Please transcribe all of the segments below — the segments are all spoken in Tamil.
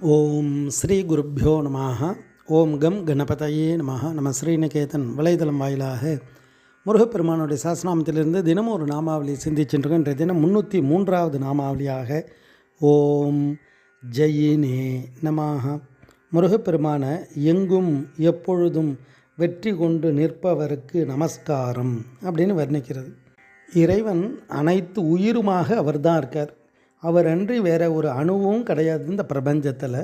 ஓம் ஸ்ரீ குருப்பியோ நமாக. ஓம் கம் கணபதையே நமः நம்ம ஸ்ரீநிகேதன் வலைதளம் வாயிலாக முருகப்பெருமானுடைய சாஸ்திரநாமத்திலிருந்து தினமும் ஒரு நாமாவளி சிந்திச்சுட்டுருக்கோம். இன்றைய தினம் முந்நூற்றி மூன்றாவது நாமாவளியாக ஓம் ஜெயினே நமாக. முருகப்பெருமான எங்கும் எப்பொழுதும் வெற்றி கொண்டு நிற்பவருக்கு நமஸ்காரம் அப்படின்னு வர்ணிக்கிறது. இறைவன் அனைத்து உயிருமாக அவர்தான் இருக்கார். அவர் அன்றி வேற ஒரு அணுவும் கிடையாது இந்த பிரபஞ்சத்தில்.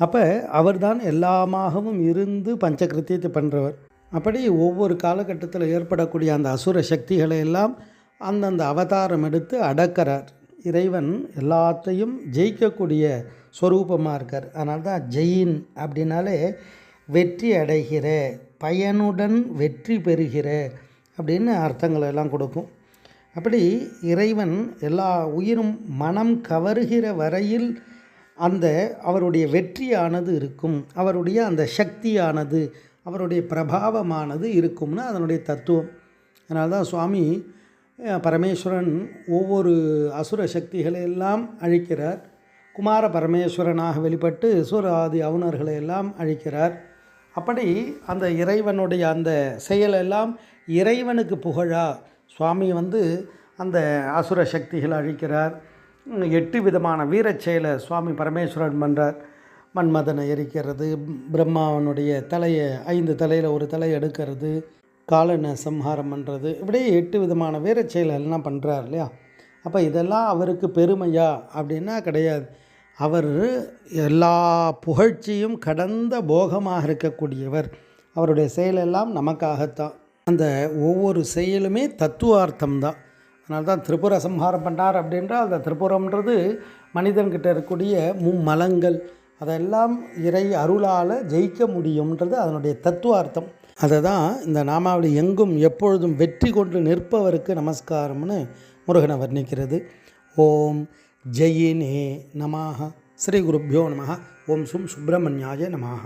அப்போ அவர் தான் எல்லாமாகவும் இருந்து பஞ்சகிருத்தியத்தை பண்ணுறவர் அப்படி ஒவ்வொரு காலகட்டத்தில் ஏற்படக்கூடிய அந்த அசுர சக்திகளை எல்லாம் அந்தந்த அவதாரம் எடுத்து அடக்கிறார். இறைவன் எல்லாத்தையும் ஜெயிக்கக்கூடிய ஸ்வரூபமாக இருக்கார். அதனால தான் ஜெயின் அப்படின்னாலே வெற்றி அடைகிற பயனுடன் வெற்றி பெறுகிற அப்படின்னு அர்த்தங்களை எல்லாம் கொடுக்கும். அப்படி இறைவன் எல்லா உயிரும் மனம் கவருகிற வரையில் அந்த அவருடைய வெற்றியானது இருக்கும். அவருடைய அந்த சக்தியானது அவருடைய பிரபாவமானது இருக்கும்னு அதனுடைய தத்துவம். அதனால தான் சுவாமி பரமேஸ்வரன் ஒவ்வொரு அசுர சக்திகளை எல்லாம் அழிக்கிறார். குமார பரமேஸ்வரனாக வெளிப்பட்டு சூராதி அவுணர்களை எல்லாம் அழிக்கிறார். அப்படி அந்த இறைவனுடைய அந்த செயலெல்லாம் இறைவனுக்கு புகழா சுவாமி வந்து அந்த அசுர சக்திகளை அழிக்கிறார். எட்டு விதமான வீரச் செயலை சுவாமி பரமேஸ்வரன் பண்ணுறார் மன்மதனை எரிக்கிறது பிரம்மாவனுடைய தலையை ஐந்து தலையில் ஒரு தலையை எடுக்கிறது காலனை சம்ஹாரம் பண்ணுறது இப்படியே எட்டு விதமான வீரச் செயலை எல்லாம் பண்ணுறார் இல்லையா? அப்போ இதெல்லாம் அவருக்கு பெருமையா? அப்படின்னா கிடையாது. அவர் எல்லா புகழ்ச்சியும் கடந்த போகமாக இருக்கக்கூடியவர். அவருடைய செயலெல்லாம் நமக்காகத்தான். அந்த ஒவ்வொரு செயலுமே தத்துவார்த்தம் தான் அதனால தான் திரிபுர சம்ஹாரம் பண்ணார் அப்படின்றால் அந்த திரிபுரம்ன்றது மனிதன்கிட்ட இருக்கக்கூடிய மும்மலங்கள் அதெல்லாம் இறை அருளால் ஜெயிக்க முடியும்ன்றது அதனுடைய தத்துவார்த்தம். அதை தான் இந்த நாமாவளி எங்கும் எப்பொழுதும் வெற்றி கொண்டு நிற்பவருக்கு நமஸ்காரம்னு முருகனை வர்ணிக்கிறது. ஓம் ஜெயினே நமாக ஸ்ரீ குருப்பியோ நமः ஓம் சும் சுப்பிரமணியாய நமாக